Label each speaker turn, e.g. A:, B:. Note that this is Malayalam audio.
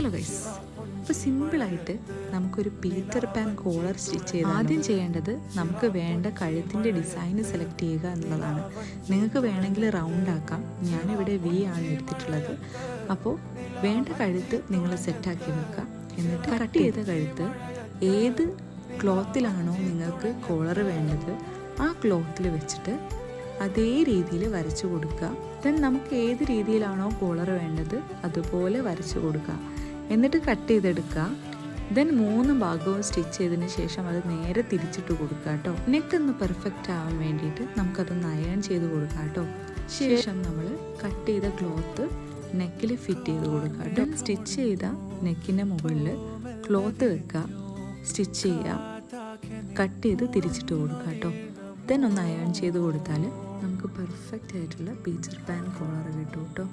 A: ഹലോ ഗൈസ് ഇപ്പോൾ സിമ്പിളായിട്ട് നമുക്കൊരു പീറ്റർ പാൻ കോളർ സ്റ്റിച്ച് ചെയ്ത് ആദ്യം ചെയ്യേണ്ടത് നമുക്ക് വേണ്ട കഴുത്തിന്റെ ഡിസൈൻ സെലക്ട് ചെയ്യുക എന്നുള്ളതാണ്. നിങ്ങൾക്ക് വേണമെങ്കിൽ റൗണ്ട് ആക്കാം. ഞാനിവിടെ വി ആണ് എടുത്തിട്ടുള്ളത്. അപ്പോൾ വേണ്ട കഴുത്ത് നിങ്ങൾ സെറ്റാക്കി വെക്കുക. എന്നിട്ട് കട്ട് ചെയ്ത. കഴുത്ത് ഏത് ക്ലോത്തിലാണോ നിങ്ങൾക്ക് കോളർ വേണ്ടത് ആ ക്ലോത്തിൽ വെച്ചിട്ട് അതേ രീതിയിൽ വരച്ചു കൊടുക്കുക. ദെൻ നമുക്ക് ഏത് രീതിയിലാണോ കോളർ വേണ്ടത് അതുപോലെ വരച്ചു കൊടുക്കുക. എന്നിട്ട് കട്ട് ചെയ്തെടുക്കുക. ദെൻ മൂന്ന് ഭാഗവും സ്റ്റിച്ച് ചെയ്തതിന് ശേഷം അത് നേരെ തിരിച്ചിട്ട് കൊടുക്കുക കേട്ടോ. നെക്ക് ഒന്ന് പെർഫെക്റ്റ് ആവാൻ വേണ്ടിയിട്ട് നമുക്കതൊന്ന് അയൺ ചെയ്ത് കൊടുക്കാം കേട്ടോ. ശേഷം നമ്മൾ കട്ട് ചെയ്ത ക്ലോത്ത് നെക്കിൽ ഫിറ്റ് ചെയ്ത് കൊടുക്കുക കേട്ടോ. സ്റ്റിച്ച് ചെയ്ത നെക്കിന്റെ മുകളിൽ ക്ലോത്ത് വെക്കുക. സ്റ്റിച്ച് ചെയ്യുക. കട്ട് ചെയ്ത് തിരിച്ചിട്ട് കൊടുക്കുക കേട്ടോ. ദെൻ ഒന്ന് അയൺ ചെയ്ത് കൊടുത്താൽ നമുക്ക് പെർഫെക്റ്റ് ആയിട്ടുള്ള പീച്ചർ പാൻ കോളർ കിട്ടും കേട്ടോ.